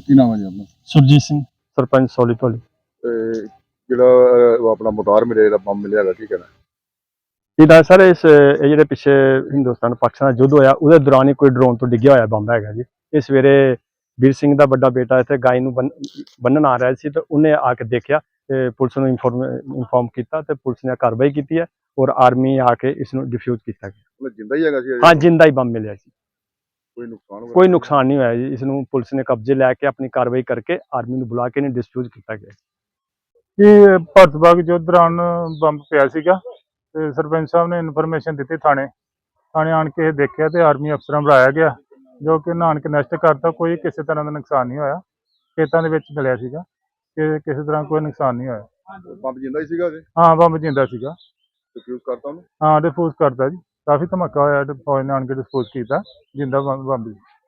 ਕੀ ਨਾਮ ਹੈ ਜੀ ਆਪਣਾ? ਸੁਰਜੀਤ ਸਿੰਘ। ਸਰਪੰਚ ਸੋਲੀ ਭੋਲੀ। ਤੇ ਜਿਹੜਾ ਅਹ, ਉਹ ਆਪਣਾ ਮੋਟਾਰ ਮਿਲਿਆ ਜਿਹੜਾ ਬੰਬ ਮਿਲਿਆ ਹੈਗਾ ਕੀ ਕਹਿਣਾ? ਇਹਦਾ ਸਰ ਇਸ ਇਹ ਜਿਹੜੇ ਪਿੱਛੇ ਹਿੰਦੁਸਤਾਨ ਪਾਕਿਸਤਾਨ ਦਾ ਯੁੱਧ ਹੋਇਆ ਉਹਦੇ ਦੌਰਾਨ ਹੀ ਕੋਈ ਡਰੋਨ ਤੋਂ ਡਿੱਗਿਆ ਹੋਇਆ ਬੰਬ ਹੈਗਾ ਜੀ। ਇਹ ਸਵੇਰੇ ਵੀਰ ਸਿੰਘ ਦਾ ਵੱਡਾ ਬੇਟਾ ਇੱਥੇ ਗਾਈ ਨੂੰ ਬੰਨ- ਬੰਨਣ ਆ ਰਿਹਾ ਸੀ ਤੇ ਉਹਨੇ ਆ ਕੇ ਦੇਖਿਆ ਤੇ ਪੁਲਿਸ ਨੂੰ ਇਨਫੋਰਮ ਕੀਤਾ ਤੇ ਪੁਲਿਸ ਨੇ ਕਾਰਵਾਈ ਕੀਤੀ ਹੈ ਔਰ ਆਰਮੀ ਆ ਕੇ ਇਸ ਨੂੰ ਡਿਫਿਊਜ਼ ਕੀਤਾ ਗਿਆ। ਮਤਲਬ ਜਿੰਦਾ ਹੀ ਹੈਗਾ ਸੀ? ਹਾਂ ਜਿੰਦਾ ਹੀ ਬੰਬ ਮਿਲਿਆ ਸੀ। ਕੋਈ ਨੁਕਸਾਨ ਹੋਇਆ? ਕੋਈ ਨੁਕਸਾਨ ਨਹੀਂ ਹੋਇਆ ਜੀ। ਇਸ ਨੂੰ ਪੁਲਿਸ ਨੇ ਕਬਜ਼ੇ ਲੈ ਕੇ ਆਪਣੀ ਕਾਰਵਾਈ ਕਰਕੇ ਆਰਮੀ ਨੂੰ ਬੁਲਾ ਕੇ ਇਹਨੂੰ ਡਿਸਪਿਊਜ਼ ਕੀਤਾ ਗਿਆ। ਇਹ ਭਾਰਤ ਬਾਗ ਜੋ ਦੌਰਾਨ ਬੰਬ ਪਿਆ ਸੀਗਾ ਤੇ ਸਰਪੰਚ ਸਾਹਿਬ ਨੇ ਇਨਫੋਰਮੇਸ਼ਨ ਦਿੱਤੀ ਥਾਣੇ। ਥਾਣੇ ਆਣ ਕੇ ਦੇਖਿਆ ਤੇ ਆਰਮੀ ਅਫਸਰਾਂ ਬੁਲਾਇਆ ਗਿਆ ਜੋ ਕਿ ਨਾਨ ਕੇ ਨਸ਼ਟ ਕਰਤਾ ਕੋਈ ਕਿਸੇ ਤਰ੍ਹਾਂ ਦਾ ਨੁਕਸਾਨ ਨਹੀਂ ਹੋਇਆ। ਖੇਤਾਂ ਦੇ ਵਿੱਚ ਮਿਲਿਆ ਸੀਗਾ ਕਿ ਕਿਸੇ ਤਰ੍ਹਾਂ ਕੋਈ ਨੁਕਸਾਨ ਨਹੀਂ ਹੋਇਆ। ਬੰਬ ਜਿੰਦਾ ਹੀ ਸੀਗਾ ਹਾਂ ਬੰਬ ਜਿੰਦਾ ਸੀਗਾ। ਡਿਫਿਊਜ਼ ਕਰਤਾ ਉਹਨੂੰ? ਹਾਂ ਡਿਸਪੋਜ਼ ਕਰਤਾ ਜੀ। ਕਾਫੀ ਧਮਾਕਾ ਹੋਇਆ ਤੇ ਫੌਜ ਨੇ ਆਣ ਕੇ ਡਿਸਪੋਜ਼ ਕੀਤਾ ਜਿੰਦਾ ਬੰਬ। ਸੀ